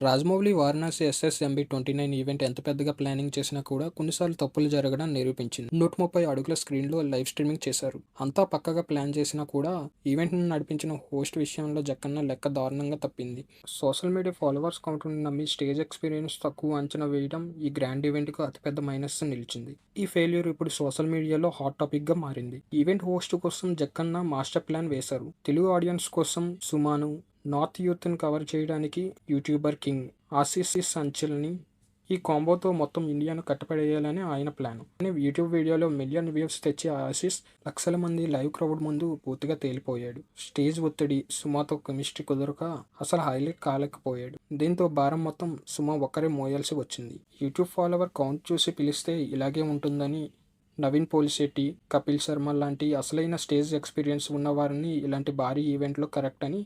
Rajamouli Varanasi SSMB twenty nine event ఎంత పెద్దగా planning చేసినా కూడా కొన్నిసార్లు తప్పులు జరగడం నిరూపించింది. నూట ముప్పై అడుగుల స్క్రీన్లో లైవ్ స్ట్రీమింగ్ చేశారు. అంతా పక్కగా ప్లాన్ చేసినా కూడా ఈవెంట్ను నడిపించిన హోస్ట్ విషయంలో జక్కన్న లెక్క దారుణంగా తప్పింది. సోషల్ మీడియా ఫాలోవర్స్ కౌంట్ను నమ్మి స్టేజ్ ఎక్స్పీరియన్స్ తక్కువ అంచనా వేయడం ఈ గ్రాండ్ ఈవెంట్కు అతిపెద్ద మైనస్ నిలిచింది. ఈ ఫెయిల్యూర్ ఇప్పుడు సోషల్ మీడియాలో హాట్ టాపిక్గా మారింది. ఈవెంట్ హోస్ట్ కోసం జక్కన్న మాస్టర్ ప్లాన్ వేశారు. తెలుగు ఆడియన్స్ కోసం సుమాను నార్త్ యూత్ని కవర్ చేయడానికి యూట్యూబర్ కింగ్ ఆశీస్ సంచల్ని ఈ కాంబోతో మొత్తం ఇండియాను కట్టపడేయాలని ఆయన ప్లాన్. కానీ యూట్యూబ్ వీడియోలో మిలియన్ వ్యూస్ తెచ్చే ఆశీస్ లక్షల మంది లైవ్ క్రౌడ్ ముందు పూర్తిగా తేలిపోయాడు. స్టేజ్ ఒత్తిడి సుమాతో కెమిస్ట్రీ కుదరక అసలు హైలైట్ కాలేకపోయాడు. దీంతో భారం మొత్తం సుమా ఒక్కరే మోయాల్సి వచ్చింది. యూట్యూబ్ ఫాలోవర్ కౌంట్ చూసి పిలిస్తే ఇలాగే ఉంటుందని నవీన్ పోలిశెట్టి కపిల్ శర్మ లాంటి అసలైన స్టేజ్ ఎక్స్పీరియన్స్ ఉన్నవారిని ఇలాంటి భారీ ఈవెంట్లో కరెక్ట్ అని